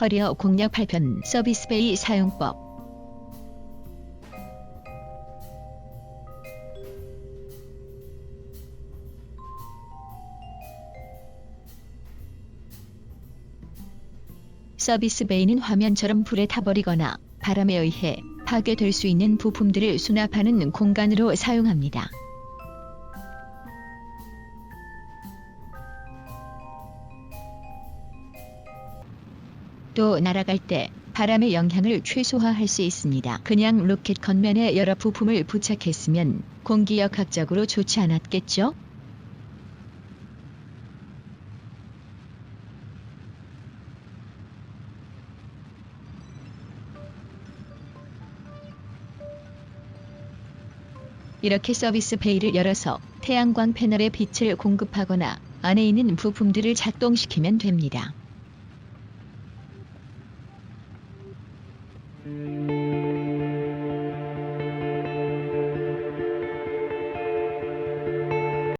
커리어 공략 8편 서비스 베이 사용법 서비스 베이는 화면처럼 불에 타버리거나 바람에 의해 파괴될 수 있는 부품들을 수납하는 공간으로 사용합니다. 또 날아갈 때 바람의 영향을 최소화할 수 있습니다. 그냥 로켓 겉면에 여러 부품을 부착했으면 공기역학적으로 좋지 않았겠죠? 이렇게 서비스 베이를 열어서 태양광 패널에 빛을 공급하거나 안에 있는 부품들을 작동시키면 됩니다. Mm-hmm.